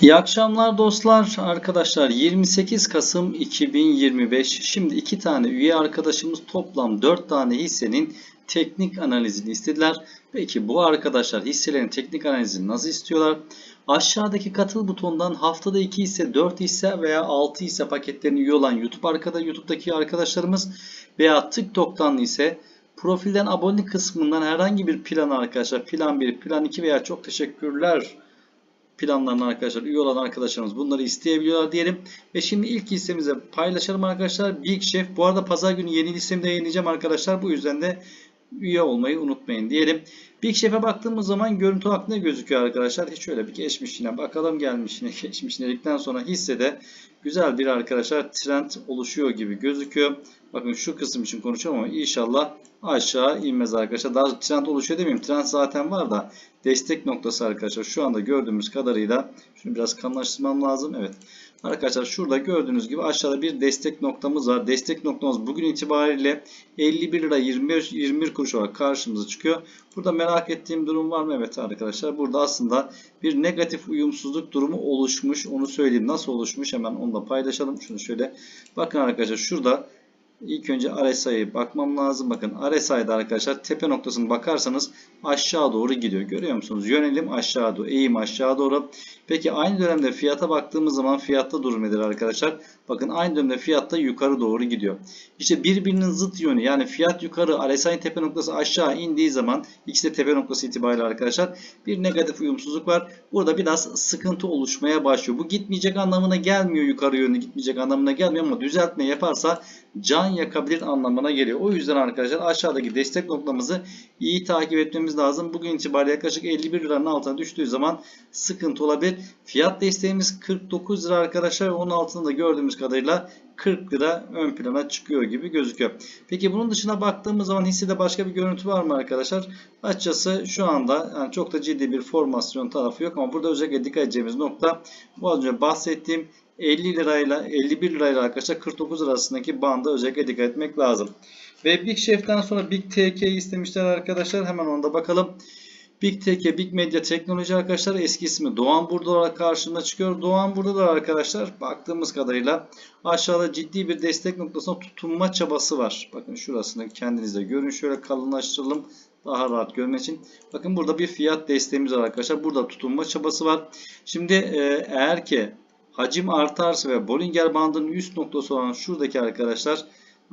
İyi akşamlar dostlar, arkadaşlar 28 Kasım 2025. Şimdi iki tane üye arkadaşımız toplam 4 tane hissenin teknik analizini istediler. Peki bu arkadaşlar hisselerin teknik analizini nasıl istiyorlar? Aşağıdaki katıl butonundan haftada 2 hisse, 4 hisse veya 6 hisse paketlerini üye olan YouTube arkada YouTube'daki arkadaşlarımız veya TikTok'tan ise profilden abone kısmından herhangi bir plan arkadaşlar plan 1, plan 2 veya çok teşekkürler planlarına arkadaşlar üye olan arkadaşlarımız bunları isteyebiliyorlar diyelim. Ve şimdi ilk hissemize paylaşalım arkadaşlar. Big Chef. Bu arada pazar günü yeni listemi de yayınlayacağım arkadaşlar. Bu yüzden de üye olmayı unutmayın diyelim. Big Chef'e baktığımız zaman görüntü olarak ne gözüküyor arkadaşlar? Hiç şöyle bir geçmişine bakalım gelmişine geçmişine dedikten sonra hissede güzel bir arkadaşlar trend oluşuyor gibi gözüküyor. Bakın şu kısım için konuşuyorum ama inşallah aşağı inmez arkadaşlar. Daha trend oluşuyor demeyeyim. Trend zaten var da destek noktası arkadaşlar. Şu anda gördüğümüz kadarıyla şunu biraz kalınlaştırmam lazım. Evet. Arkadaşlar şurada gördüğünüz gibi aşağıda bir destek noktamız var. Destek noktamız bugün itibariyle 51 lira 21, 21 kuruş olarak karşımıza çıkıyor. Burada merak ettiğim durum var mı? Evet arkadaşlar. Burada aslında bir negatif uyumsuzluk durumu oluşmuş. Onu söyleyeyim. Nasıl oluşmuş? Hemen onu da paylaşalım. Şunu şöyle. Bakın arkadaşlar şurada İlk önce RSI'ye bakmam lazım. Bakın RSI'de arkadaşlar tepe noktasına bakarsanız aşağı doğru gidiyor. Görüyor musunuz? Yönelim aşağı doğru. Eğim aşağı doğru. Peki aynı dönemde fiyata baktığımız zaman fiyatta durum nedir arkadaşlar? Bakın aynı dönemde fiyatta yukarı doğru gidiyor. İşte birbirinin zıt yönü yani fiyat yukarı RSI'nin tepe noktası aşağı indiği zaman ikisi de tepe noktası itibariyle arkadaşlar bir negatif uyumsuzluk var. Burada biraz sıkıntı oluşmaya başlıyor. Bu gitmeyecek anlamına gelmiyor yukarı yönlü gitmeyecek anlamına gelmiyor ama düzeltme yaparsa can yakabilir anlamına geliyor. O yüzden arkadaşlar aşağıdaki destek noktamızı iyi takip etmemiz lazım. Bugün itibariyle yaklaşık 51 liranın altına düştüğü zaman sıkıntı olabilir. Fiyat desteğimiz 49 lira arkadaşlar. Onun altında da gördüğümüz kadarıyla 40 lira ön plana çıkıyor gibi gözüküyor. Peki bunun dışına baktığımız zaman hissede başka bir görüntü var mı arkadaşlar? Açıkçası şu anda yani çok da ciddi bir formasyon tarafı yok ama burada özellikle dikkat edeceğimiz nokta bu az önce bahsettiğim 50 lirayla 51 lirayla arkadaşlar 49 arasındaki banda özellikle dikkat etmek lazım. Ve Big Chef'ten sonra Big TK istemişler arkadaşlar. Hemen onda bakalım. Big TK, Big Media Teknoloji arkadaşlar eski ismi Doğan Burada olarak karşımıza çıkıyor. Doğan Burada da arkadaşlar baktığımız kadarıyla aşağıda ciddi bir destek noktasına tutunma çabası var. Bakın şurasını kendiniz de görün. Şöyle kalınlaştıralım daha rahat görmek için. Bakın burada bir fiyat desteğimiz var arkadaşlar. Burada tutunma çabası var. Şimdi e, eğer ki hacim artarsa ve Bollinger bandının üst noktası olan şuradaki arkadaşlar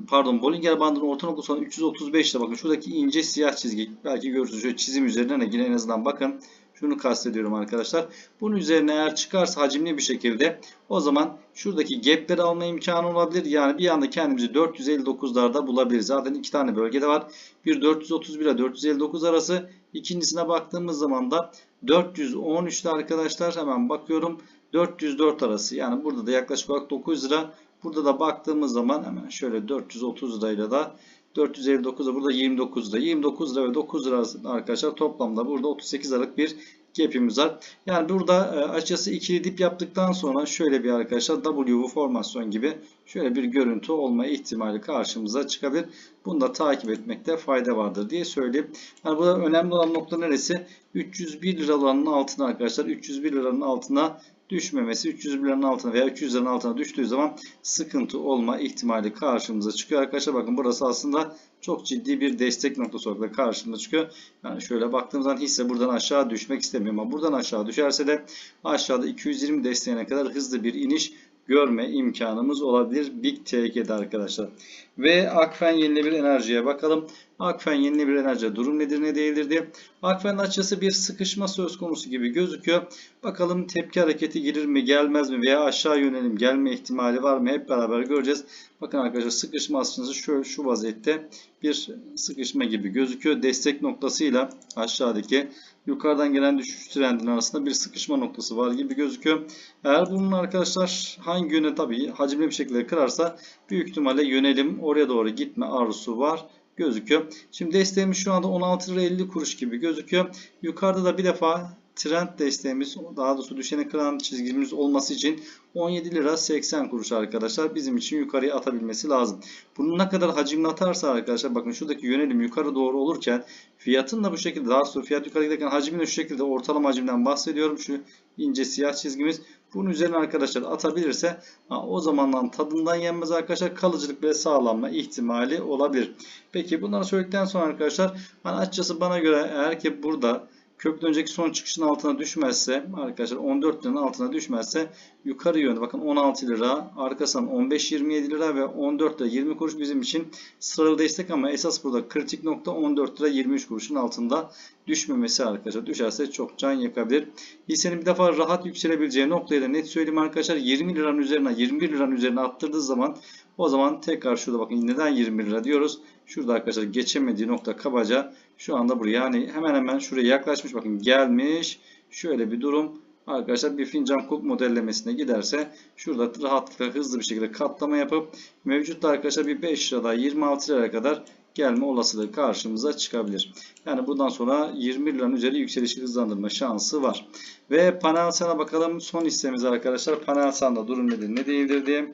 pardon Bollinger bandının orta noktası olan 335 ile bakın şuradaki ince siyah çizgi belki görürsünüz şöyle çizim üzerinden de yine en azından bakın şunu kastediyorum arkadaşlar. Bunun üzerine eğer çıkarsa hacimli bir şekilde o zaman şuradaki gapleri alma imkanı olabilir. Yani bir anda kendimizi 459'larda bulabiliriz. Zaten iki tane bölgede var. Bir 431 ile 459 arası. İkincisine baktığımız zaman da 413'te arkadaşlar hemen bakıyorum. 404 arası. Yani burada da yaklaşık olarak 9 lira. Burada da baktığımız zaman hemen şöyle 430 lirayla da 459 da burada 29 lira. 29 lira ve 9 lira arkadaşlar toplamda burada 38 liralık bir gap'imiz var. Yani burada e, açıkçası ikili dip yaptıktan sonra şöyle bir arkadaşlar W formasyon gibi şöyle bir görüntü olma ihtimali karşımıza çıkabilir. Bunu da takip etmekte fayda vardır diye söyleyeyim. Yani burada önemli olan nokta neresi? 301 liraların altına arkadaşlar 301 liranın altına düşmemesi 300 liranın altına veya 300 liranın altına düştüğü zaman sıkıntı olma ihtimali karşımıza çıkıyor. Arkadaşlar bakın burası aslında çok ciddi bir destek noktası olarak karşımıza çıkıyor. Yani şöyle baktığımız zaman hisse buradan aşağı düşmek istemiyor ama buradan aşağı düşerse de aşağıda 220 desteğine kadar hızlı bir iniş görme imkanımız olabilir Big TK'de arkadaşlar. Ve Akfen yenilebilir enerjiye bakalım. Akfen yenilebilir enerji durum nedir ne değildir diye. Akfen açısı bir sıkışma söz konusu gibi gözüküyor. Bakalım tepki hareketi gelir mi gelmez mi veya aşağı yönelim gelme ihtimali var mı hep beraber göreceğiz. Bakın arkadaşlar sıkışma açısı şu, şu vaziyette bir sıkışma gibi gözüküyor. Destek noktasıyla aşağıdaki yukarıdan gelen düşüş trendinin arasında bir sıkışma noktası var gibi gözüküyor. Eğer bunun arkadaşlar hangi yöne tabii hacimli bir şekilde kırarsa büyük ihtimalle yönelim oraya doğru gitme arzusu var gözüküyor. Şimdi desteğimiz şu anda 16 lira 50 kuruş gibi gözüküyor. Yukarıda da bir defa trend desteğimiz daha doğrusu düşeni kıran çizgimiz olması için 17 lira 80 kuruş arkadaşlar bizim için yukarıya atabilmesi lazım. Bunu ne kadar hacimli atarsa arkadaşlar bakın şuradaki yönelim yukarı doğru olurken fiyatın da bu şekilde daha sonra fiyat yukarı giderken hacmin de şu şekilde ortalama hacimden bahsediyorum. Şu ince siyah çizgimiz bunun üzerine arkadaşlar atabilirse ha, o zamandan tadından yenmez arkadaşlar kalıcılık ve sağlanma ihtimali olabilir. Peki bunları söyledikten sonra arkadaşlar hani açıkçası bana göre eğer ki burada köprüden önceki son çıkışın altına düşmezse arkadaşlar 14 liranın altına düşmezse yukarı yönde bakın 16 lira arkasından 15-27 lira ve 14 lira 20 kuruş bizim için sıralı destek ama esas burada kritik nokta 14 lira 23 kuruşun altında düşmemesi arkadaşlar. Düşerse çok can yakabilir. Hissenin bir defa rahat yükselebileceği noktayı da net söyleyeyim arkadaşlar. 20 liranın üzerine 21 liranın üzerine attırdığı zaman o zaman tekrar şurada bakın neden 20 lira diyoruz. Şurada arkadaşlar geçemediği nokta kabaca şu anda buraya yani hemen hemen şuraya yaklaşmış bakın gelmiş. Şöyle bir durum arkadaşlar bir fincan kulp modellemesine giderse şurada rahatlıkla hızlı bir şekilde katlama yapıp mevcut arkadaşlar bir 5 lirada 26 liraya kadar gelme olasılığı karşımıza çıkabilir. Yani bundan sonra 20 liranın üzeri yükselişi hızlandırma şansı var. Ve Panelsan'a bakalım son hissemiz arkadaşlar. Panelsan'da durum nedir ne değildir diye.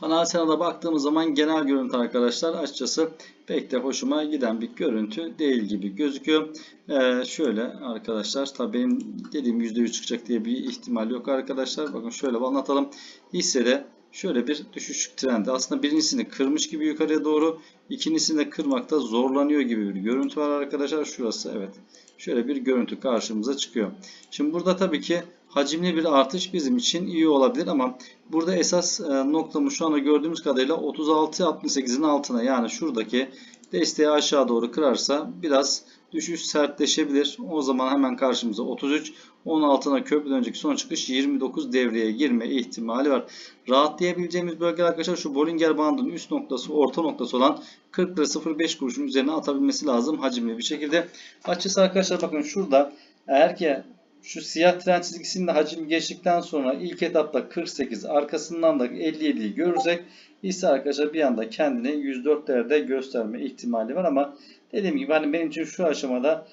Panelsan'a baktığımız zaman genel görüntü arkadaşlar açıkçası pek de hoşuma giden bir görüntü değil gibi gözüküyor. Ee, şöyle arkadaşlar tabii benim dediğim %100 çıkacak diye bir ihtimal yok arkadaşlar. Bakın şöyle anlatalım. Hissede şöyle bir düşüş trendi. Aslında birincisini kırmış gibi yukarıya doğru. ikincisini de kırmakta zorlanıyor gibi bir görüntü var arkadaşlar. Şurası evet. Şöyle bir görüntü karşımıza çıkıyor. Şimdi burada tabii ki hacimli bir artış bizim için iyi olabilir ama burada esas e, noktamız şu anda gördüğümüz kadarıyla 36.68'in altına yani şuradaki desteği aşağı doğru kırarsa biraz düşüş sertleşebilir. O zaman hemen karşımıza 33 onun altına köprüden önceki son çıkış 29 devreye girme ihtimali var. Rahatlayabileceğimiz bölge arkadaşlar şu Bollinger bandının üst noktası orta noktası olan 40 lira 05 kuruşun üzerine atabilmesi lazım hacimli bir şekilde. Açısı arkadaşlar bakın şurada eğer ki şu siyah tren çizgisinde hacim geçtikten sonra ilk etapta 48 arkasından da 57'yi görürsek ise arkadaşlar bir anda kendini 104'lerde gösterme ihtimali var ama dediğim gibi hani benim için şu aşamada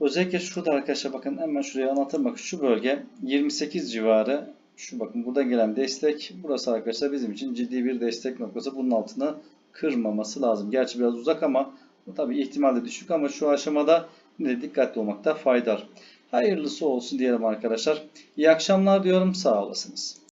özellikle şurada arkadaşlar bakın hemen şuraya anlatayım bakın şu bölge 28 civarı şu bakın burada gelen destek burası arkadaşlar bizim için ciddi bir destek noktası bunun altına kırmaması lazım. Gerçi biraz uzak ama tabi ihtimalle düşük ama şu aşamada yine dikkatli olmakta fayda var. Hayırlısı olsun diyelim arkadaşlar. İyi akşamlar diyorum. Sağ olasınız.